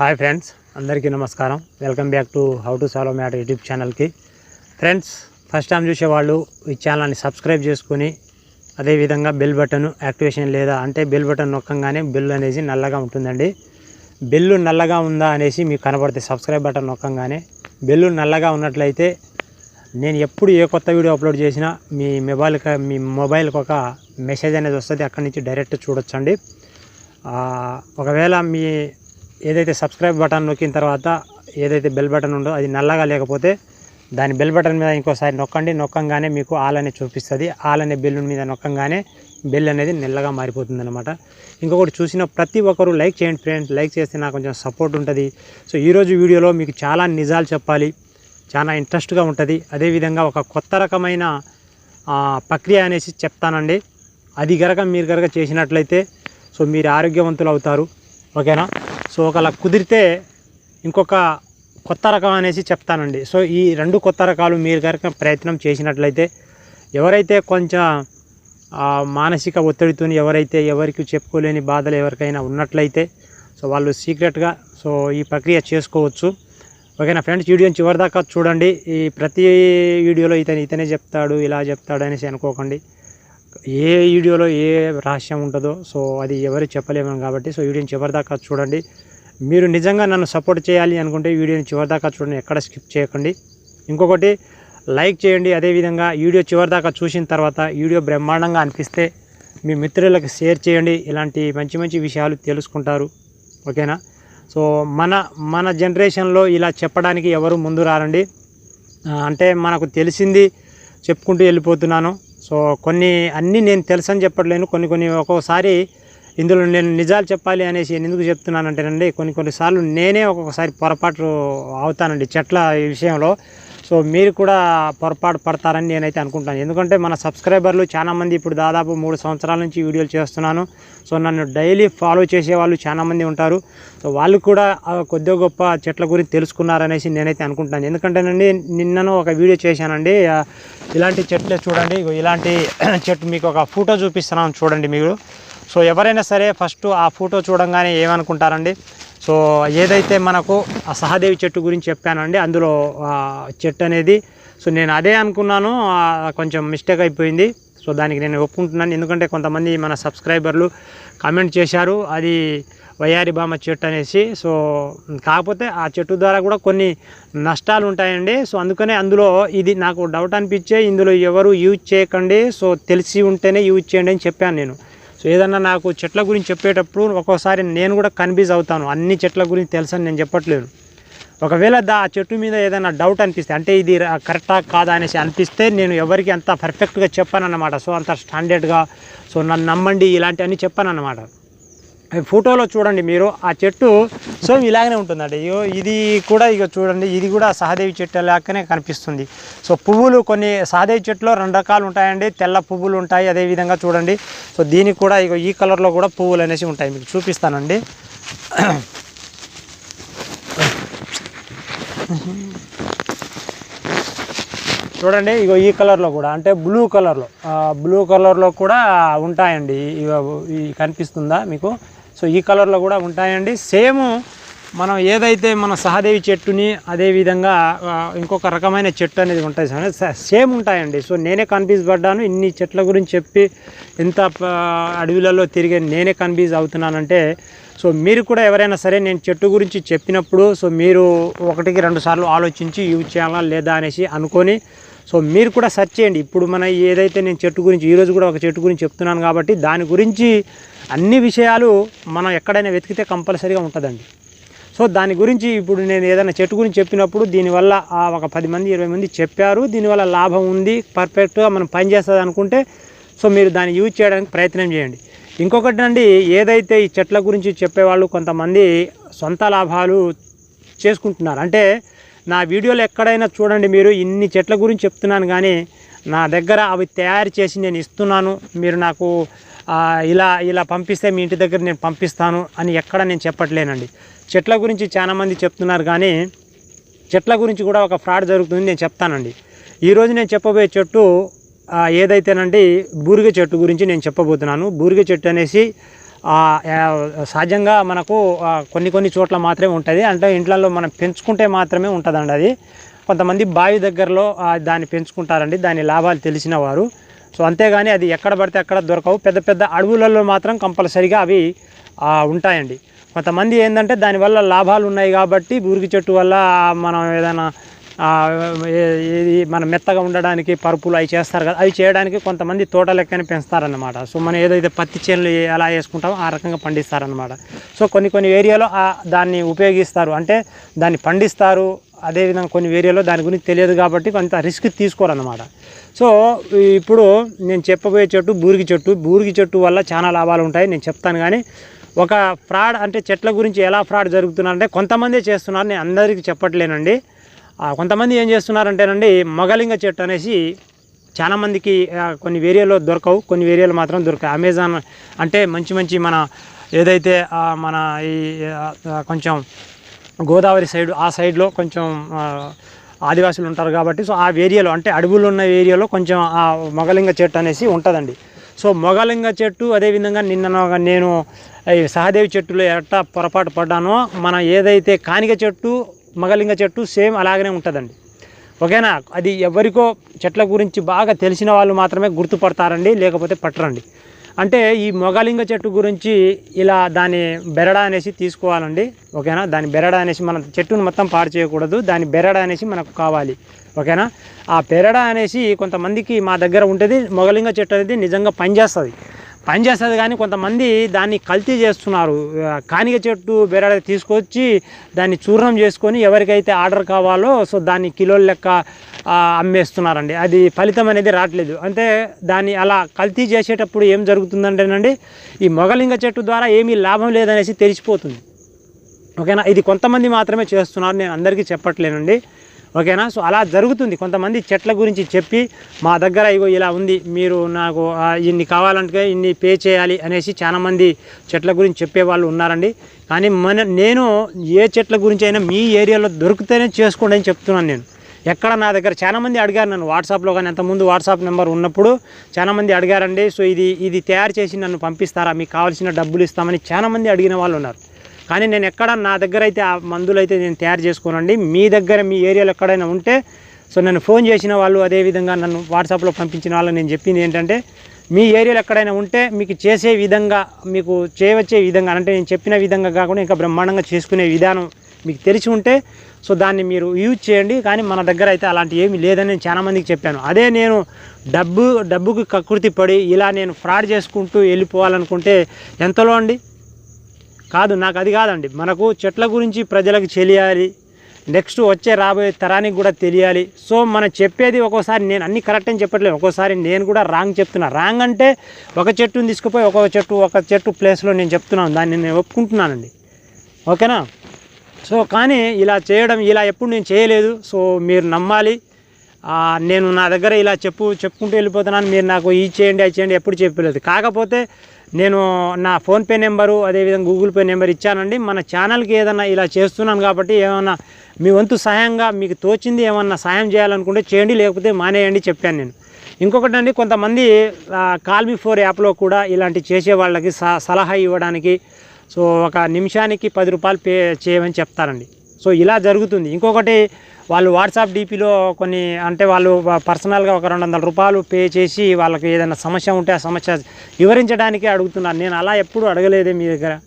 Hi friends అందరికీ నమస్కారం. Welcome back to how to solve matter YouTube ఛానల్కి. Friends first time చూసేవాళ్ళు ఈ ఛానల్ని సబ్స్క్రైబ్ చేసుకుని అదేవిధంగా బెల్ బటన్ యాక్టివేషన్ లేదా అంటే బెల్ బటన్ నొక్కంగానే బెల్ అనేది నల్లగా ఉంటుందండి. బెల్లు నల్లగా ఉందా అనేసి మీకు కనబడుతుంది సబ్స్క్రైబ్ బటన్ నొక్కంగానే బెల్లు నల్లగా ఉన్నట్లయితే నేను ఎప్పుడు ఏ కొత్త వీడియో అప్లోడ్ చేసినా మీ మొబైల్కి మీ మొబైల్కి ఒక మెసేజ్ అనేది వస్తుంది. అక్కడి నుంచి డైరెక్ట్ చూడొచ్చండి. ఒకవేళ మీ ఏదైతే సబ్స్క్రైబ్ బటన్ నొక్కిన తర్వాత ఏదైతే బెల్ బటన్ ఉందో అది నల్లగా లేకపోతే దాని బెల్ బటన్ మీద ఇంకోసారి నొక్కండి. నొక్కంగానే మీకు ఆల్ అనేది చూపిస్తుంది. ఆల్ అనే బెల్ మీద నొక్కంగానే బెల్ అనేది నల్లగా మారిపోతుంది అనమాట ఇంకొకటి చూసిన ప్రతి ఒక్కరు లైక్ చేయండి ఫ్రెండ్స్ లైక్ చేస్తే నాకు కొంచెం సపోర్ట్ ఉంటుంది. సో ఈరోజు వీడియోలో మీకు చాలా నిజాలు చెప్పాలి. చాలా ఇంట్రెస్ట్గా ఉంటుంది. అదేవిధంగా ఒక కొత్త రకమైన ప్రక్రియ అనేసి చెప్తానండి. అది గనక మీరు గనక చేసినట్లయితే సో మీరు ఆరోగ్యవంతులు అవుతారు. ఓకేనా? సో ఒకలా కుదిరితే ఇంకొక కొత్త రకం అనేసి చెప్తానండి. సో ఈ రెండు కొత్త రకాలు మీరు కనుక ప్రయత్నం చేసినట్లయితే ఎవరైతే కొంచెం మానసిక ఒత్తిడితో ఎవరైతే ఎవరికి చెప్పుకోలేని బాధలు ఎవరికైనా ఉన్నట్లయితే సో వాళ్ళు సీక్రెట్గా సో ఈ ప్రక్రియ చేసుకోవచ్చు. ఓకేనా ఫ్రెండ్స్? వీడియోని చివరిదాకా చూడండి. ఈ ప్రతి వీడియోలో ఇతను ఇతనే చెప్తాడు ఇలా చెప్తాడు అనేసి అనుకోకండి. ఏ వీడియోలో ఏ రహస్యం ఉంటుందో సో అది ఎవరు చెప్పలేము కాబట్టి సో వీడియోని చివరిదాకా చూడండి. మీరు నిజంగా నన్ను సపోర్ట్ చేయాలి అనుకుంటే వీడియోని చివరిదాకా చూడండి ఎక్కడ స్కిప్ చేయకండి. ఇంకొకటి లైక్ చేయండి. అదేవిధంగా వీడియో చివరిదాకా చూసిన తర్వాత వీడియో బ్రహ్మాండంగా అనిపిస్తే మీ మిత్రులకు షేర్ చేయండి. ఇలాంటి మంచి మంచి విషయాలు తెలుసుకుంటారు. ఓకేనా? సో మన మన జనరేషన్లో ఇలా చెప్పడానికి ఎవరు ముందు రారండి. అంటే మనకు తెలిసింది చెప్పుకుంటూ వెళ్ళిపోతున్నాను. సో కొన్ని అన్నీ నేను తెలుసని అని చెప్పట్లేను. కొన్ని కొన్ని ఒక్కొక్కసారి ఇందులో నేను నిజాలు చెప్పాలి అనేసి నేను ఎందుకు చెప్తున్నానంటేనండి కొన్ని కొన్నిసార్లు నేనే ఒక్కొక్కసారి పొరపాటు అవుతానండి చెట్ల విషయంలో. సో మీరు కూడా పొరపాటు పడతారని నేనైతే అనుకుంటాను ఎందుకంటే మన సబ్స్క్రైబర్లు చాలామంది ఇప్పుడు దాదాపు మూడు సంవత్సరాల నుంచి వీడియోలు చేస్తున్నాను. సో నన్ను డైలీ ఫాలో చేసే వాళ్ళు చాలామంది ఉంటారు. సో వాళ్ళు కూడా కొద్దిగా గొప్ప చెట్ల గురించి తెలుసుకున్నారనేసి నేనైతే అనుకుంటాను ఎందుకంటేనండి నిన్నను ఒక వీడియో చేశానండి. ఇలాంటి చెట్లే చూడండి. ఇలాంటి చెట్టు మీకు ఒక ఫోటో చూపిస్తున్నాను చూడండి మీరు. సో ఎవరైనా సరే ఫస్ట్ ఆ ఫోటో చూడంగానే ఏమనుకుంటారండి? సో ఏదైతే మనకు ఆ సహదేవి చెట్టు గురించి చెప్పానండి అందులో చెట్టు అనేది సో నేను అదే అనుకున్నాను కొంచెం మిస్టేక్ అయిపోయింది. సో దానికి నేను ఒప్పుకుంటున్నాను. ఎందుకంటే కొంతమంది మన సబ్స్క్రైబర్లు కామెంట్ చేశారు అది వయ్యారి బామ చెట్టు అనేసి. సో కాకపోతే ఆ చెట్టు ద్వారా కూడా కొన్ని నష్టాలు ఉంటాయండి. సో అందుకనే అందులో ఇది నాకు డౌట్ అనిపించే ఇందులో ఎవరు యూజ్ చేయకండి. సో తెలిసి ఉంటేనే యూజ్ చేయండి అని చెప్పాను నేను. సో ఏదన్నా నాకు చెట్ల గురించి చెప్పేటప్పుడు ఒక్కోసారి నేను కూడా కన్ఫ్యూజ్ అవుతాను. అన్ని చెట్ల గురించి తెలుసని నేను చెప్పట్లేను. ఒకవేళ దా ఆ చెట్టు మీద ఏదైనా డౌట్ అనిపిస్తే అంటే ఇది కరెక్టా కాదా అనేసి అనిపిస్తే నేను ఎవరికి అంత పర్ఫెక్ట్గా చెప్పాను అన్నమాట సో అంత స్టాండర్డ్గా సో నన్ను నమ్మండి ఇలాంటివన్నీ చెప్పాను అన్నమాట ఫోటోలో చూడండి మీరు. ఆ చెట్టు సో ఇలాగనే ఉంటుందండి. ఇగో ఇది కూడా ఇక చూడండి. ఇది కూడా సహదేవి చెట్టు లాగానే కనిపిస్తుంది. సో పువ్వులు కొన్ని సహదేవి చెట్టులో రెండు రకాలు ఉంటాయండి. తెల్ల పువ్వులు ఉంటాయి అదేవిధంగా చూడండి. సో దీనికి కూడా ఇగో ఈ కలర్లో కూడా పువ్వులు అనేసి ఉంటాయి. మీకు చూపిస్తానండి. చూడండి. ఇగో ఈ కలర్లో కూడా అంటే బ్లూ కలర్లో. బ్లూ కలర్లో కూడా ఉంటాయండి. ఇక కనిపిస్తుందా మీకు? సో ఈ కలర్లో కూడా ఉంటాయండి. సేమ్ మనం ఏదైతే మన సహదేవి చెట్టుని అదేవిధంగా ఇంకొక రకమైన చెట్టు అనేది ఉంటుంది సార్. సేమ్ ఉంటాయండి. సో నేనే కన్ఫ్యూజ్ పడ్డాను. ఇన్ని చెట్ల గురించి చెప్పి ఎంత అడవిలలో అడవులలో తిరిగి నేనే కన్ఫ్యూజ్ అవుతున్నానంటే సో మీరు కూడా ఎవరైనా సరే నేను చెట్టు గురించి చెప్పినప్పుడు సో మీరు ఒకటికి రెండు సార్లు ఆలోచించి యూజ్ చేయాలా లేదా అనేసి అనుకొని సో మీరు కూడా సెర్చ్ చేయండి. ఇప్పుడు మన ఏదైతే నేను చెట్టు గురించి ఈరోజు కూడా ఒక చెట్టు గురించి చెప్తున్నాను కాబట్టి దాని గురించి అన్ని విషయాలు మనం ఎక్కడైనా వెతికితే కంపల్సరీగా ఉంటుందండి. సో దాని గురించి ఇప్పుడు నేను ఏదైనా చెట్టు గురించి చెప్పినప్పుడు దీనివల్ల ఒక పది మంది ఇరవై మంది చెప్పారు. దీనివల్ల లాభం ఉంది పర్ఫెక్ట్గా మనం పనిచేస్తుంది అనుకుంటే సో మీరు దాన్ని యూజ్ చేయడానికి ప్రయత్నం చేయండి. ఇంకొకటి అండి ఏదైతే ఈ చెట్ల గురించి చెప్పేవాళ్ళు కొంతమంది సొంత లాభాలు చేసుకుంటున్నారు. అంటే నా వీడియోలు ఎక్కడైనా చూడండి మీరు. ఇన్ని చెట్ల గురించి చెప్తున్నాను కానీ నా దగ్గర అవి తయారు చేసి నేను ఇస్తున్నాను. మీరు నాకు ఇలా ఇలా పంపిస్తే మీ ఇంటి దగ్గర నేను పంపిస్తాను అని ఎక్కడ నేను చెప్పట్లేనండి. చెట్ల గురించి చాలామంది చెప్తున్నారు కానీ చెట్ల గురించి కూడా ఒక ఫ్రాడ్ జరుగుతుంది నేను చెప్తానండి. ఈరోజు నేను చెప్పబోయే చెట్టు ఏదైతేనండి బూరిగ చెట్టు గురించి నేను చెప్పబోతున్నాను. బూరిగ చెట్టు అనేసి సహజంగా మనకు కొన్ని కొన్ని చోట్ల మాత్రమే ఉంటుంది. అంటే ఇంట్లలో మనం పెంచుకుంటే మాత్రమే ఉంటుందండి అది. కొంతమంది బావి దగ్గరలో దాన్ని పెంచుకుంటారండి. దాని లాభాలు తెలిసిన వారు. సో అంతేగాని అది ఎక్కడ పడితే అక్కడ దొరకవు. పెద్ద పెద్ద అడవులలో మాత్రం కంపల్సరిగా అవి ఉంటాయండి. కొంతమంది ఏంటంటే దానివల్ల లాభాలు ఉన్నాయి కాబట్టి బూరికి చెట్టు వల్ల మనం ఏదైనా ఇది ఏది మన మెత్తగా ఉండడానికి పరుపులు అవి చేస్తారు కదా అవి చేయడానికి కొంతమంది తోట లెక్కనే పెంచుతారన్నమాట. సో మనం ఏదైతే పత్తి చేనులు ఎలా వేసుకుంటామో ఆ రకంగా పండిస్తారనమాట సో కొన్ని కొన్ని ఏరియాలో దాన్ని ఉపయోగిస్తారు. అంటే దాన్ని పండిస్తారు. అదేవిధంగా కొన్ని ఏరియాలో దాని గురించి తెలియదు కాబట్టి కొంత రిస్క్ తీసుకోరన్నమాట. సో ఇప్పుడు నేను చెప్పబోయే చెట్టు బూరిగి చెట్టు. బూరిగి చెట్టు వల్ల చాలా లాభాలు ఉంటాయి. నేను చెప్తాను కానీ ఒక ఫ్రాడ్ అంటే చెట్ల గురించి ఎలా ఫ్రాడ్ జరుగుతున్నారంటే కొంతమందే చేస్తున్నారు. నేను అందరికీ చెప్పట్లేనండి. కొంతమంది ఏం చేస్తున్నారంటేనండి మొగలింగ చెట్టు అనేసి చాలామందికి కొన్ని ఏరియాలో దొరకవు కొన్ని ఏరియాలు మాత్రం దొరకవు. అమెజాన్ అంటే మంచి మంచి మన ఏదైతే మన ఈ కొంచెం గోదావరి సైడ్ ఆ సైడ్లో కొంచెం ఆదివాసులు ఉంటారు కాబట్టి సో ఆ ఏరియాలో అంటే అడవులు ఉన్న ఏరియాలో కొంచెం ఆ మొగలింగ చెట్టు అనేసి ఉంటుందండి. సో మొగలింగ చెట్టు అదేవిధంగా నిన్న నేను ఈ సహదేవి చెట్టులో ఎట్టా పొరపాటు పడ్డానో మన ఏదైతే కానిక చెట్టు మగలింగ చెట్టు సేమ్ అలాగనే ఉంటుందండి. ఓకేనా అది ఎవరికో చెట్ల గురించి బాగా తెలిసిన వాళ్ళు మాత్రమే గుర్తుపడతారండి లేకపోతే పట్టరండి. అంటే ఈ మొగలింగ చెట్టు గురించి ఇలా దాని బెరడ అనేసి తీసుకోవాలండి ఓకేనా దాని బెరడ అనేసి మనం చెట్టును మొత్తం పాడు చేయకూడదు దాని బెరడ అనేసి మనకు కావాలి ఓకేనా ఆ బెరడ అనేసి కొంతమందికి మా దగ్గర ఉంటుంది మొగలింగ చెట్టు అనేది నిజంగా పనిచేస్తుంది. పనిచేస్తుంది కానీ కొంతమంది దాన్ని కల్తీ చేస్తున్నారు. కానిక కానిగ చెట్టు బెరడ తీసుకొచ్చి దాన్ని చూర్ణం చేసుకొని ఎవరికైతే ఆర్డర్ కావాలో సో దాన్ని కిలోల లెక్క అమ్మేస్తున్నారండి. అది ఫలితం అనేది రావట్లేదు. అంటే దాన్ని అలా కల్తీ చేసేటప్పుడు ఏం జరుగుతుందంటేనండి ఈ మొగలింగ చెట్టు ద్వారా ఏమీ లాభం లేదనేసి తెలిసిపోతుంది. ఓకేనా? ఇది కొంతమంది మాత్రమే చేస్తున్నారు. నేను అందరికీ చెప్పట్లేనండి. ఓకేనా? సో అలా జరుగుతుంది. కొంతమంది చెట్ల గురించి చెప్పి మా దగ్గర ఇగో ఇలా ఉంది మీరు నాకు ఇన్ని కావాలంటే ఇన్ని పే చేయాలి అనేసి చాలామంది చెట్ల గురించి చెప్పేవాళ్ళు ఉన్నారండి. కానీ మన నేను ఏ చెట్ల గురించి అయినా మీ ఏరియాలో దొరికితేనే చేసుకోండి అని చెప్తున్నాను నేను. ఎక్కడ నా దగ్గర చాలామంది అడిగారు నన్ను వాట్సాప్లో కానీ అంతకుముందు వాట్సాప్ నెంబర్ ఉన్నప్పుడు చాలామంది అడిగారండి. సో ఇది ఇది తయారు చేసి నన్ను పంపిస్తారా? మీకు కావాల్సిన డబ్బులు ఇస్తామని చాలామంది అడిగిన వాళ్ళు ఉన్నారు. కానీ నేను ఎక్కడ నా దగ్గర అయితే ఆ మందులు అయితే నేను తయారు చేసుకోనండి. మీ దగ్గర మీ ఏరియాలో ఎక్కడైనా ఉంటే సో నన్ను ఫోన్ చేసిన వాళ్ళు అదేవిధంగా నన్ను వాట్సాప్లో పంపించిన వాళ్ళు నేను చెప్పింది ఏంటంటే మీ ఏరియాలో ఎక్కడైనా ఉంటే మీకు చేసే విధంగా మీకు చేయవచ్చే విధంగా అంటే నేను చెప్పిన విధంగా కాకుండా ఇంకా బ్రహ్మాండంగా చేసుకునే విధానం మీకు తెలిసి ఉంటే సో దాన్ని మీరు యూజ్ చేయండి. కానీ మన దగ్గర అయితే అలాంటి ఏమీ లేదని నేను చాలామందికి చెప్పాను. అదే నేను డబ్బు డబ్బుకి కకృతి పడి ఇలా నేను ఫ్రాడ్ చేసుకుంటూ వెళ్ళిపోవాలనుకుంటే ఎంతలో అండి? కాదు నాకు అది కాదండి. మనకు చెట్ల గురించి ప్రజలకు తెలియాలి. నెక్స్ట్ వచ్చే రాబోయే తరానికి కూడా తెలియాలి. సో మనం చెప్పేది ఒక్కోసారి నేను అన్ని కరెక్ట్ అని చెప్పట్లేదు. ఒక్కోసారి నేను కూడా రాంగ్ చెప్తున్నా. రాంగ్ అంటే ఒక చెట్టుని తీసుకుపోయి ఒక చెట్టు ఒక చెట్టు ప్లేస్లో నేను చెప్తున్నాను. దాన్ని నేను ఒప్పుకుంటున్నానండి. ఓకేనా? సో కానీ ఇలా చేయడం ఇలా ఎప్పుడు నేను చేయలేదు. సో మీరు నమ్మాలి. నేను నా దగ్గర ఇలా చెప్పు చెప్పుకుంటూ వెళ్ళిపోతున్నాను. మీరు నాకు ఈ చేయండి అది చేయండి ఎప్పుడు చెప్పలేదు. కాకపోతే నేను నా ఫోన్పే నెంబరు అదేవిధంగా గూగుల్ పే నెంబర్ ఇచ్చానండి. మన ఛానల్కి ఏదన్నా ఇలా చేస్తున్నాను కాబట్టి ఏమన్నా మీ వంతు సహాయంగా మీకు తోచింది ఏమన్నా సాయం చేయాలనుకుంటే చేయండి లేకపోతే మానేయండి చెప్పాను నేను. ఇంకొకటి అండి కొంతమంది కాల్ బిఫోర్ యాప్లో కూడా ఇలాంటి చేసే వాళ్ళకి స సలహా ఇవ్వడానికి సో ఒక నిమిషానికి పది రూపాయలు పే చేయమని చెప్తారండి. సో ఇలా జరుగుతుంది. ఇంకొకటి వాళ్ళు వాట్సాప్ డీపీలో కొన్ని అంటే వాళ్ళు పర్సనల్గా ఒక రెండు వందల రూపాయలు పే చేసి వాళ్ళకి ఏదైనా సమస్య ఉంటే ఆ సమస్య వివరించడానికి అడుగుతున్నాను నేను అలా ఎప్పుడు అడగలేదే మీ దగ్గర.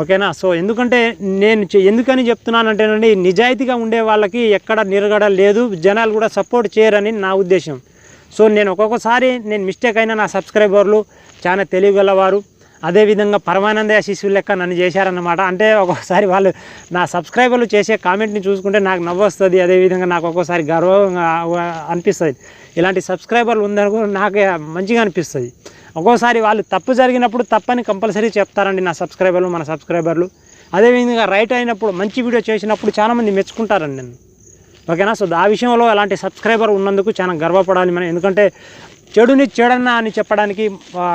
ఓకేనా? సో ఎందుకంటే నేను చె- ఎందుకని చెప్తున్నానంటేనండి నిజాయితీగా ఉండే వాళ్ళకి ఎక్కడ నిరగడ లేదు. జనాలు కూడా సపోర్ట్ చేయరని నా ఉద్దేశం. సో నేను ఒక్కొక్కసారి నేను మిస్టేక్ అయినా నా సబ్స్క్రైబర్లు చాలా తెలియగలవారు అదేవిధంగా పరమానంద శిశువు లెక్క నన్ను చేశారన్నమాట. అంటే ఒక్కొక్కసారి వాళ్ళు నా సబ్స్క్రైబర్లు చేసే కామెంట్ని చూసుకుంటే నాకు నవ్వు వస్తుంది అదేవిధంగా నాకు ఒక్కోసారి గర్వంగా అనిపిస్తుంది. ఇలాంటి సబ్స్క్రైబర్లు ఉందనుకో నాకు మంచిగా అనిపిస్తుంది. ఒక్కోసారి వాళ్ళు తప్పు జరిగినప్పుడు తప్పని కంపల్సరీ చెప్తారండి నా సబ్స్క్రైబర్లు మన సబ్స్క్రైబర్లు అదేవిధంగా రైట్ అయినప్పుడు మంచి వీడియో చేసినప్పుడు చాలామంది మెచ్చుకుంటారండి నన్ను. ఓకేనా? సో ఆ విషయంలో అలాంటి సబ్స్క్రైబర్ ఉన్నందుకు చాలా గర్వపడాలి మనం. ఎందుకంటే చెడుని చెడన్నా అని చెప్పడానికి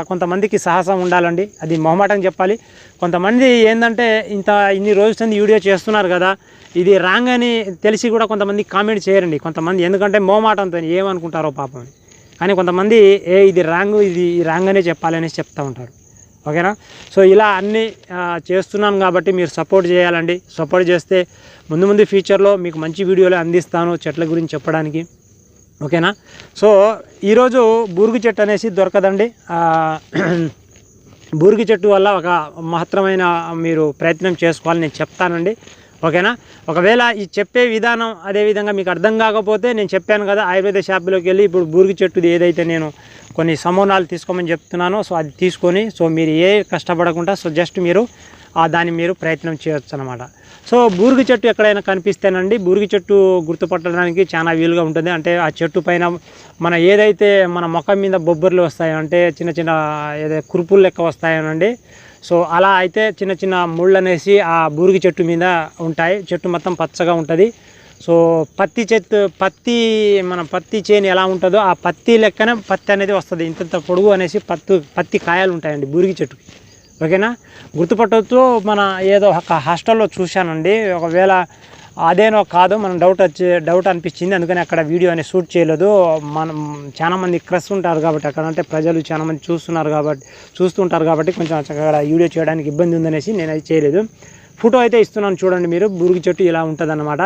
కొంతమందికి సాహసం ఉండాలండి. అది మొహమాటం చెప్పాలి. కొంతమంది ఏంటంటే ఇంత ఇన్ని రోజుల వీడియో చేస్తున్నారు కదా ఇది రాంగ్ అని తెలిసి కూడా కొంతమంది కామెంట్ చేయరండి. కొంతమంది ఎందుకంటే మొహమాటంతో ఏమనుకుంటారో పాపం అని. కానీ కొంతమంది ఏ ఇది రాంగ్ ఇది రాంగ్ అనే చెప్పాలి అనేసి చెప్తూ ఉంటారు. ఓకేనా? సో ఇలా అన్నీ చేస్తున్నాను కాబట్టి మీరు సపోర్ట్ చేయాలండి. సపోర్ట్ చేస్తే ముందు ముందు ఫ్యూచర్లో మీకు మంచి వీడియోలు అందిస్తాను చెట్ల గురించి చెప్పడానికి. ఓకేనా? సో ఈరోజు బూరుగు చెట్టు అనేసి దొరకదండి. బూరుగు చెట్టు వల్ల ఒక మహత్తరమైన మీరు ప్రయత్నం చేసుకోవాలని నేను చెప్తానండి. ఓకేనా? ఒకవేళ ఈ చెప్పే విధానం అదేవిధంగా మీకు అర్థం కాకపోతే నేను చెప్పాను కదా ఆయుర్వేద షాపులోకి వెళ్ళి ఇప్పుడు బూరుగు చెట్టుది ఏదైతే నేను కొన్ని సమూనాలు తీసుకోమని చెప్తున్నానో సో అది తీసుకొని సో మీరు ఏ కష్టపడకుండా సో జస్ట్ మీరు దాన్ని మీరు ప్రయత్నం చేయొచ్చు అనమాట సో బూరుగు చెట్టు ఎక్కడైనా కనిపిస్తేనండి బూరుగు చెట్టు గుర్తుపట్టడానికి చాలా వీలుగా ఉంటుంది. అంటే ఆ చెట్టు పైన మన ఏదైతే మన ముఖం మీద బొబ్బర్లు వస్తాయో అంటే చిన్న చిన్న ఏదో కురుపులు లెక్క వస్తాయోనండి. సో అలా అయితే చిన్న చిన్న ముళ్ళు అనేసి ఆ బూరుగు చెట్టు మీద ఉంటాయి. చెట్టు మొత్తం పచ్చగా ఉంటుంది. సో పత్తి చెట్టు పత్తి మన పత్తి చేను ఎలా ఉంటుందో ఆ పత్తి లెక్కనే పత్తి అనేది వస్తుంది. ఇంత పొడుగు అనేసి పత్తు పత్తి కాయలు ఉంటాయండి బూరిగి చెట్టుకి. ఓకేనా? గుర్తుపట్టవచ్చు మన ఏదో ఒక హాస్టల్లో చూశానండి. ఒకవేళ అదేనో కాదు మనం డౌట్ వచ్చి డౌట్ అనిపించింది అందుకని అక్కడ వీడియో అనేది షూట్ చేయలేదు. మనం చాలామంది క్రస్ ఉంటారు కాబట్టి అక్కడ అంటే ప్రజలు చాలా మంది చూస్తున్నారు కాబట్టి చూస్తుంటారు కాబట్టి కొంచెం అక్కడ వీడియో చేయడానికి ఇబ్బంది ఉందనేసి నేను అది చేయలేదు. ఫోటో అయితే ఇస్తున్నాను చూడండి మీరు. బూరిగి చెట్టు ఇలా ఉంటుందన్నమాట.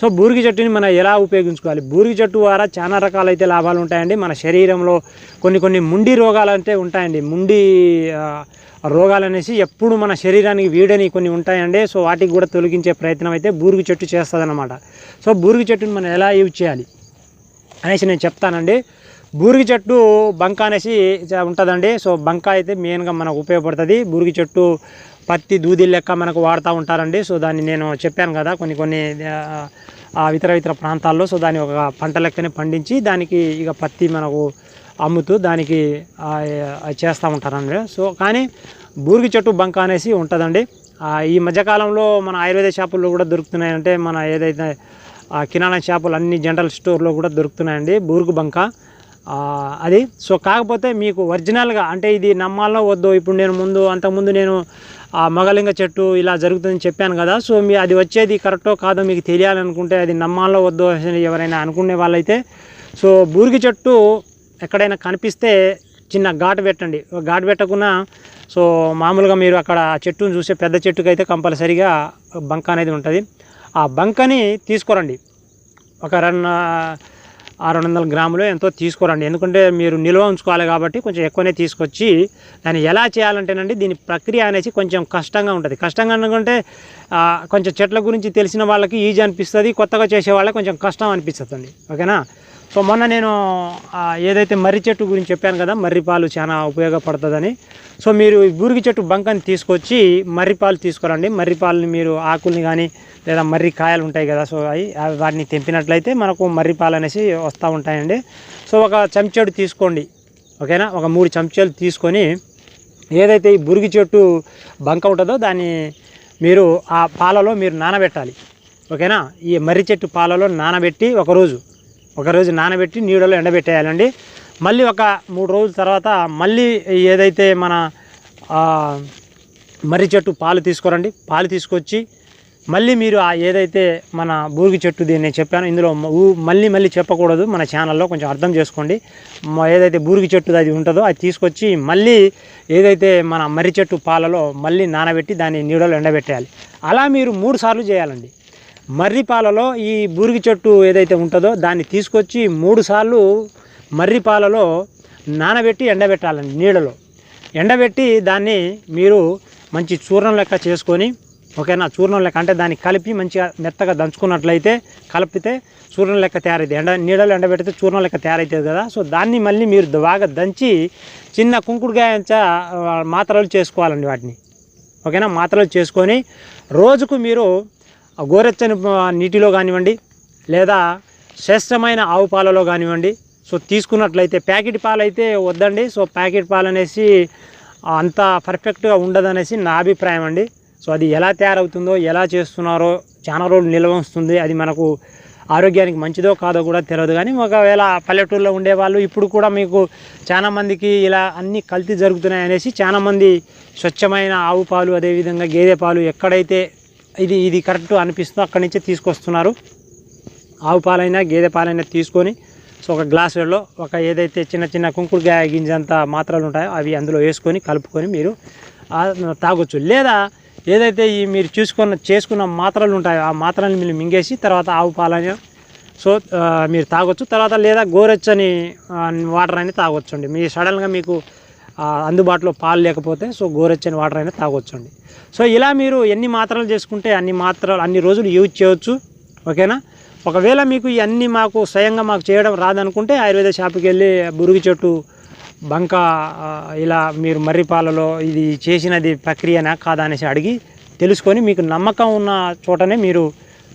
సో బూరిగి చెట్టుని మనం ఎలా ఉపయోగించుకోవాలి? బూరిగి చెట్టు ద్వారా చాలా రకాలైతే లాభాలు ఉంటాయండి. మన శరీరంలో కొన్ని కొన్ని ముండి రోగాలు అంటే ఉంటాయండి. ముండి రోగాలు అనేసి ఎప్పుడు మన శరీరానికి వీడని కొన్ని ఉంటాయండి. సో వాటికి కూడా తొలగించే ప్రయత్నం అయితే బూరుగు చెట్టు చేస్తుందన్నమాట. సో బూరుగు చెట్టుని మనం ఎలా యూజ్ చేయాలి అనేసి నేను చెప్తానండి. బూరిగి చెట్టు బంక అనేసి ఉంటుందండి. సో బంక అయితే మెయిన్గా మనకు ఉపయోగపడుతుంది. బూరిగి చెట్టు పత్తి దూది లెక్క మనకు వాడుతూ ఉంటారండి. సో దాన్ని నేను చెప్పాను కదా కొన్ని కొన్ని ఇతర ఇతర ప్రాంతాల్లో. సో దాన్ని ఒక పంట లెక్కనే పండించి దానికి ఇక పత్తి మనకు అమ్ముతూ దానికి చేస్తూ ఉంటారండి. సో కానీ బూరిగి చెట్టు బంక అనేసి ఉంటుందండి. ఈ మధ్యకాలంలో మన ఆయుర్వేద షాపుల్లో కూడా దొరుకుతున్నాయి. అంటే మన ఏదైతే కిరాణా షాపులు అన్ని జనరల్ స్టోర్లో కూడా దొరుకుతున్నాయండి బూరుగు బంక. అది. సో కాకపోతే మీకు ఒరిజినల్గా అంటే ఇది నమ్మాలో వద్దో ఇప్పుడు నేను ముందు అంతకుముందు నేను ఆ మగలింగ చెట్టు ఇలా జరుగుతుందని చెప్పాను కదా. సో మీ అది వచ్చేది కరెక్టో కాదో మీకు తెలియాలనుకుంటే అది నమ్మాలో వద్దో అని ఎవరైనా అనుకునే వాళ్ళైతే సో బూరిగి చెట్టు ఎక్కడైనా కనిపిస్తే చిన్న ఘాటు పెట్టండి. ఘాటు పెట్టకుండా సో మామూలుగా మీరు అక్కడ చెట్టును చూసే పెద్ద చెట్టుకు అయితే కంపల్సరీగా బంక అనేది ఉంటుంది. ఆ బంకని తీసుకురండి. ఒక రన్ ఆ రెండు వందల గ్రాములు ఎంతో తీసుకురండి. ఎందుకంటే మీరు నిల్వ ఉంచుకోవాలి కాబట్టి కొంచెం ఎక్కువనే తీసుకొచ్చి దాన్ని ఎలా చేయాలంటేనండి దీని ప్రక్రియ అనేసి కొంచెం కష్టంగా ఉంటుంది. కష్టంగా అనుకుంటే కొంచెం చెట్ల గురించి తెలిసిన వాళ్ళకి ఈజీ అనిపిస్తుంది కొత్తగా చేసే వాళ్ళకి కొంచెం కష్టం అనిపిస్తుంది ఓకేనా? సో మొన్న నేను ఏదైతే మర్రి చెట్టు గురించి చెప్పాను కదా మర్రి పాలు చాలా ఉపయోగపడుతుందని. సో మీరు ఈ బూరిగి చెట్టు బంకని తీసుకొచ్చి మర్రి పాలు తీసుకురండి. మర్రి పాలని మీరు ఆకుల్ని కానీ లేదా మర్రి కాయలు ఉంటాయి కదా సో అవి వాటిని తెంపినట్లయితే మనకు మర్రి పాలు అనేసి వస్తూ ఉంటాయండి. సో ఒక చెంచాడు తీసుకోండి. ఓకేనా? ఒక మూడు చెంచాలు తీసుకొని ఏదైతే ఈ బురిగి చెట్టు బంక ఉంటుందో దాన్ని మీరు ఆ పాలలో మీరు నానబెట్టాలి. ఓకేనా? ఈ మర్రి చెట్టు పాలలో నానబెట్టి ఒకరోజు ఒకరోజు నానబెట్టి నీడలో ఎండబెట్టేయాలండి. మళ్ళీ ఒక మూడు రోజుల తర్వాత మళ్ళీ ఏదైతే మన మర్రి చెట్టు పాలు తీసుకురండి. పాలు తీసుకొచ్చి మళ్ళీ మీరు ఆ ఏదైతే మన బూరుగు చెట్టు నేను చెప్పాను ఇందులో మళ్ళీ మళ్ళీ చెప్పకూడదు. మన ఛానల్లో కొంచెం అర్థం చేసుకోండి. ఏదైతే బూరిగి చెట్టు అది ఉంటుందో అది తీసుకొచ్చి మళ్ళీ ఏదైతే మన మర్రి చెట్టు పాలలో మళ్ళీ నానబెట్టి దాన్ని నీడలో ఎండబెట్టేయాలి. అలా మీరు మూడు సార్లు చేయాలండి. మర్రి పాలలో ఈ బూరిగి చెట్టు ఏదైతే ఉంటుందో దాన్ని తీసుకొచ్చి మూడుసార్లు మర్రిపాలలో మర్రి పాలలో నానబెట్టి ఎండబెట్టాలండి నీళ్ళలో. ఎండబెట్టి దాన్ని మీరు మంచి చూర్ణం లెక్క చేసుకొని ఓకేనా? చూర్ణం లెక్క అంటే దాన్ని కలిపి మంచిగా మెత్తగా దంచుకున్నట్లయితే కలిపితే చూర్ణం లెక్క తయారైతుంది ఎండ నీడలో ఎండబెడితే చూర్ణం లెక్క తయారవుతుంది కదా. సో దాన్ని మళ్ళీ మీరు బాగా దంచి చిన్న కుంకుడుగాయంచ మాత్రలు చేసుకోవాలండి వాటిని. ఓకేనా? మాత్రలు చేసుకొని రోజుకు మీరు గోరెచ్చని నీటిలో కానివ్వండి లేదా శ్రేష్టమైన ఆవు పాలలో కానివ్వండి సో తీసుకున్నట్లయితే ప్యాకెట్ పాలు అయితే వద్దండి. సో ప్యాకెట్ పాలు అనేసి అంత పర్ఫెక్ట్గా ఉండదనేసి నా అభిప్రాయం అండి. సో అది ఎలా తయారవుతుందో ఎలా చేస్తున్నారో చాలా రోజులు నిల్వ వస్తుంది. అది మనకు ఆరోగ్యానికి మంచిదో కాదో కూడా తెలియదు కానీ ఒకవేళ పల్లెటూరులో ఉండేవాళ్ళు ఇప్పుడు కూడా మీకు చాలామందికి ఇలా అన్ని కల్తీ జరుగుతున్నాయి అనేసి చాలామంది స్వచ్ఛమైన ఆవు పాలు అదేవిధంగా గేదె పాలు ఎక్కడైతే ఇది ఇది కరెక్ట్ అనిపిస్తుందో అక్కడి నుంచే తీసుకొస్తున్నారు. ఆవు పాలైనా గేదె పాలైనా తీసుకొని సో ఒక గ్లాసులలో ఒక ఏదైతే చిన్న చిన్న కుంకుడుకాయ గింజంత మాత్రలు ఉంటాయో అవి అందులో వేసుకొని కలుపుకొని మీరు తాగొచ్చు. లేదా ఏదైతే ఈ మీరు చూసుకున్న చేసుకున్న మాత్రలు ఉంటాయో ఆ మాత్రలను మీరు మింగేసి తర్వాత ఆవు పాలని సో మీరు తాగొచ్చు. తర్వాత లేదా గోరెచ్చని వాటర్ అని తాగొచ్చండి. మీ సడన్గా మీకు అందుబాటులో పాలు లేకపోతే సో గోరెచ్చని వాటర్ అయినా తాగొచ్చండి. సో ఇలా మీరు ఎన్ని మాత్రలు చేసుకుంటే అన్ని మాత్రలు అన్ని రోజులు యూజ్ చేయొచ్చు. ఓకేనా? ఒకవేళ మీకు ఇవన్నీ మాకు స్వయంగా మాకు చేయడం రాదనుకుంటే ఆయుర్వేద షాప్కి వెళ్ళి బురుగు చెట్టు బంక ఇలా మీరు మర్రి పాలలో ఇది చేసినది ప్రక్రియనా కాదా అనేసి అడిగి తెలుసుకొని మీకు నమ్మకం ఉన్న చోటనే మీరు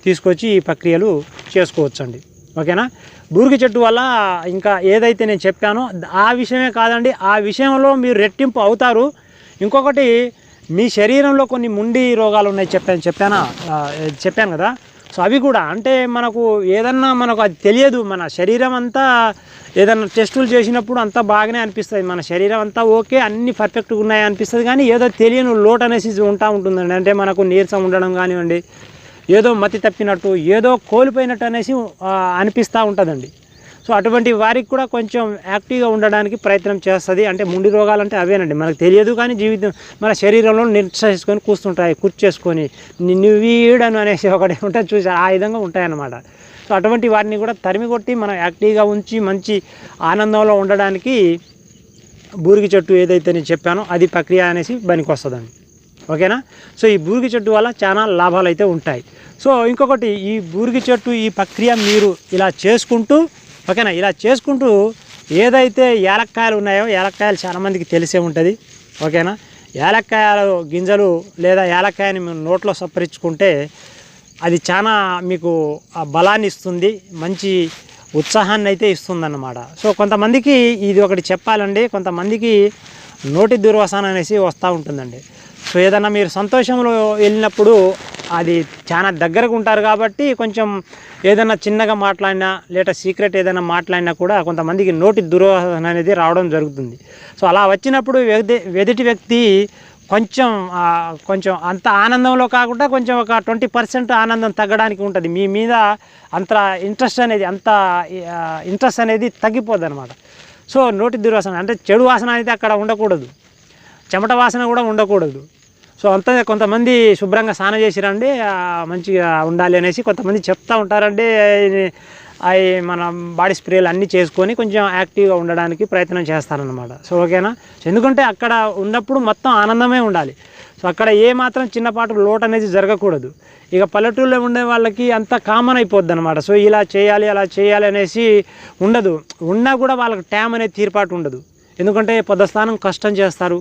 తీసుకొచ్చి ఈ ప్రక్రియలు చేసుకోవచ్చండి. ఓకేనా? బూరుగు చెట్టు వల్ల ఇంకా ఏదైతే నేను చెప్పానో ఆ విషయమే కాదండి ఆ విషయంలో మీరు రెట్టింపు అవుతారు. ఇంకొకటి మీ శరీరంలో కొన్ని ముండి రోగాలు ఉన్నాయి చెప్పాను? చెప్పానా చెప్పాను కదా. సో అవి కూడా అంటే మనకు ఏదన్నా మనకు అది తెలియదు మన శరీరం అంతా ఏదన్నా టెస్టులు చేసినప్పుడు అంతా బాగానే అనిపిస్తుంది. మన శరీరం అంతా ఓకే అన్ని పర్ఫెక్ట్గా ఉన్నాయి అనిపిస్తుంది కానీ ఏదో తెలియని లోటు అనేసి ఉంటా ఉంటుందండి. అంటే మనకు నీరసం ఉండడం కానివ్వండి ఏదో మతి తప్పినట్టు ఏదో కోల్పోయినట్టు అనేసి అనిపిస్తూ ఉంటుందండి. సో అటువంటి వారికి కూడా కొంచెం యాక్టివ్గా ఉండడానికి ప్రయత్నం చేస్తుంది. అంటే ముండి రోగాలు అంటే అవేనండి. మనకు తెలియదు కానీ జీవితం మన శరీరంలో నిర్చేసుకొని కూర్చుంటాయి కూర్చేసుకొని నిన్ను అనేసి ఒకటి ఉంటుంది చూసి ఆ విధంగా ఉంటాయన్నమాట. సో అటువంటి వాటిని కూడా తరిమి కొట్టి మనం యాక్టివ్గా ఉంచి మంచి ఆనందంలో ఉండడానికి బూరికి చెట్టు ఏదైతే నేను చెప్పానో అది ప్రక్రియ అనేసి పనికి వస్తుందండి. ఓకేనా? సో ఈ బూరిగి చెట్టు వల్ల చాలా లాభాలు అయితే ఉంటాయి. సో ఇంకొకటి ఈ బూరిగి చెట్టు ఈ ప్రక్రియ మీరు ఇలా చేసుకుంటూ ఓకేనా? ఇలా చేసుకుంటూ ఏదైతే ఏలక్కాయలు ఉన్నాయో ఏలక్కాయలు చాలామందికి తెలిసే ఉంటుంది ఓకేనా? ఏలక్కాయలు గింజలు లేదా యాలక్కాయని మేము నోట్లో సప్పరించుకుంటే అది చాలా మీకు ఆ బలాన్ని ఇస్తుంది మంచి ఉత్సాహాన్ని అయితే ఇస్తుందన్నమాట. సో కొంతమందికి ఇది ఒకటి చెప్పాలండి కొంతమందికి నోటి దుర్వాసన అనేసి వస్తూ ఉంటుందండి. సో ఏదైనా మీరు సంతోషంలో వెళ్ళినప్పుడు అది చాలా దగ్గరకు ఉంటారు కాబట్టి కొంచెం ఏదైనా చిన్నగా మాట్లాడినా లేదా సీక్రెట్ ఏదైనా మాట్లాడినా కూడా కొంతమందికి నోటి దుర్వాసన అనేది రావడం జరుగుతుంది. సో అలా వచ్చినప్పుడు ఎదుటి వ్యక్తి కొంచెం కొంచెం అంత ఆనందంలో కాకుండా కొంచెం ఒక ట్వంటీ పర్సెంట్ ఆనందం తగ్గడానికి ఉంటుంది. మీ మీద అంత ఇంట్రెస్ట్ అనేది అంత ఇంట్రెస్ట్ అనేది తగ్గిపోద్ది అనమాట సో నోటి దుర్వాసన అంటే చెడు వాసన అనేది అక్కడ ఉండకూడదు. చెమట వాసన కూడా ఉండకూడదు. సో అంత కొంతమంది శుభ్రంగా స్నానం చేసిరండి మంచిగా ఉండాలి అనేసి కొంతమంది చెప్తా ఉంటారండి. అవి మన బాడీ స్ప్రేలు అన్నీ చేసుకొని కొంచెం యాక్టివ్గా ఉండడానికి ప్రయత్నం చేస్తారనమాట సో ఓకేనా? ఎందుకంటే అక్కడ ఉన్నప్పుడు మొత్తం ఆనందమే ఉండాలి. సో అక్కడ ఏ మాత్రం చిన్నపాటు లోటు అనేది జరగకూడదు. ఇక పల్లెటూరులో ఉండే వాళ్ళకి అంత కామన్ అయిపోద్ది అనమాట సో ఇలా చేయాలి అలా చేయాలి అనేసి ఉండదు. ఉన్నా కూడా వాళ్ళకి ట్యామ్ అనేది తీర్పాటు ఉండదు. ఎందుకంటే పొద్దుస్థానం కష్టం చేస్తారు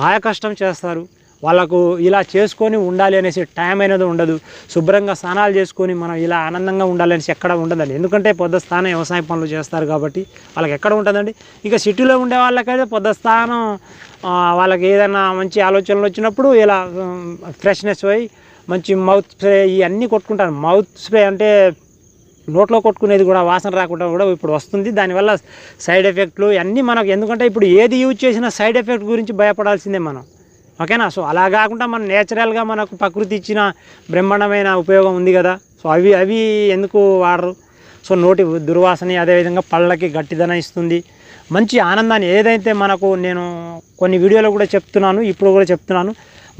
కాయ కష్టం చేస్తారు. వాళ్ళకు ఇలా చేసుకొని ఉండాలి అనేసి టైం అనేది ఉండదు. శుభ్రంగా స్నానాలు చేసుకొని మనం ఇలా ఆనందంగా ఉండాలి అనేసి ఎక్కడ ఉండదండి. ఎందుకంటే పొద్దుస్థానం వ్యవసాయ పనులు చేస్తారు కాబట్టి వాళ్ళకి ఎక్కడ ఉంటుందండి? ఇక సిటీలో ఉండే వాళ్ళకైతే పొద్దుస్థానం స్థానం వాళ్ళకి ఏదైనా మంచి ఆలోచనలు వచ్చినప్పుడు ఇలా ఫ్రెష్నెస్ పోయి మంచి మౌత్ స్ప్రే ఇవన్నీ కొట్టుకుంటారు. మౌత్ స్ప్రే అంటే నోట్లో కొట్టుకునేది కూడా వాసన రాకుండా కూడా ఇప్పుడు వస్తుంది. దానివల్ల సైడ్ ఎఫెక్ట్లు అన్నీ మనకు ఎందుకంటే ఇప్పుడు ఏది యూజ్ చేసినా సైడ్ ఎఫెక్ట్ గురించి భయపడాల్సిందే మనం. ఓకేనా? సో అలా కాకుండా మన నేచురల్గా మనకు ప్రకృతి ఇచ్చిన బ్రహ్మాండమైన ఉపయోగం ఉంది కదా. సో అవి అవి ఎందుకు వాడరు? సో నోటి దుర్వాసన అదేవిధంగా పళ్ళకి గట్టిదనం ఇస్తుంది. మంచి ఆనందాన్ని ఏదైతే మనకు నేను కొన్ని వీడియోలో కూడా చెప్తున్నాను ఇప్పుడు కూడా చెప్తున్నాను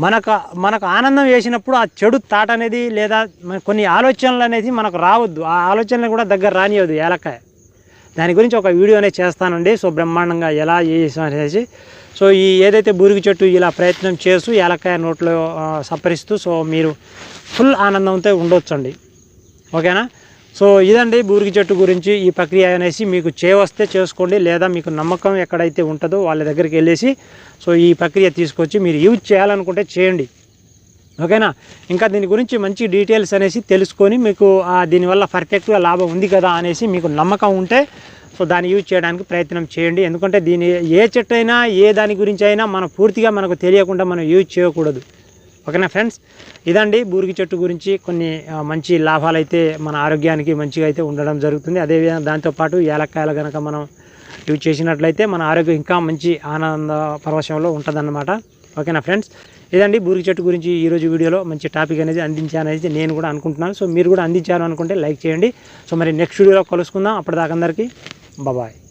మనకు మనకు ఆనందం వేసినప్పుడు ఆ చెడు తాట అనేది లేదా మన కొన్ని ఆలోచనలు అనేది మనకు రావద్దు. ఆ ఆలోచనలు కూడా దగ్గర రానియవద్దు ఏలకాయ దాని గురించి ఒక వీడియో అనేది చేస్తానండి. సో బ్రహ్మాండంగా ఎలా చేసాం అనేసి సో ఈ ఏదైతే బూరిగి చెట్టు ఇలా ప్రయత్నం చేస్తూ ఏలకాయ నోట్లో సపరిస్తూ సో మీరు ఫుల్ ఆనందంతో ఉండొచ్చండి. ఓకేనా? సో ఇదండి బూరిగి చెట్టు గురించి ఈ ప్రక్రియ అనేసి మీకు చేయవస్తే చేసుకోండి లేదా మీకు నమ్మకం ఎక్కడైతే ఉంటుందో వాళ్ళ దగ్గరికి వెళ్ళేసి సో ఈ ప్రక్రియ తీసుకొచ్చి మీరు యూజ్ చేయాలనుకుంటే చేయండి. ఓకేనా? ఇంకా దీని గురించి మంచి డీటెయిల్స్ అనేసి తెలుసుకొని మీకు దీనివల్ల పర్ఫెక్ట్గా లాభం ఉంది కదా అనేసి మీకు నమ్మకం ఉంటే సో దాన్ని యూజ్ చేయడానికి ప్రయత్నం చేయండి. ఎందుకంటే దీని ఏ చెట్టు అయినా ఏ దాని గురించి అయినా మనం పూర్తిగా మనకు తెలియకుండా మనం యూజ్ చేయకూడదు. ఓకేనా ఫ్రెండ్స్? ఇదండి బూరికి చెట్టు గురించి కొన్ని మంచి లాభాలు అయితే మన ఆరోగ్యానికి మంచిగా అయితే ఉండడం జరుగుతుంది. అదేవిధంగా దాంతోపాటు ఏలక్కాయలు కనుక మనం యూజ్ చేసినట్లయితే మన ఆరోగ్యం ఇంకా మంచి ఆనంద పరవశంలో ఉంటుందన్నమాట. ఓకేనా ఫ్రెండ్స్? ఇదండి బూరికి చెట్టు గురించి ఈరోజు వీడియోలో మంచి టాపిక్ అనేది అందించానైతే నేను కూడా అనుకుంటున్నాను. సో మీరు కూడా అందించారు అనుకుంటే లైక్ చేయండి. సో మరి నెక్స్ట్ వీడియోలో కలుసుకుందాం. అప్పటిదాకా అందరికీ Bye-bye.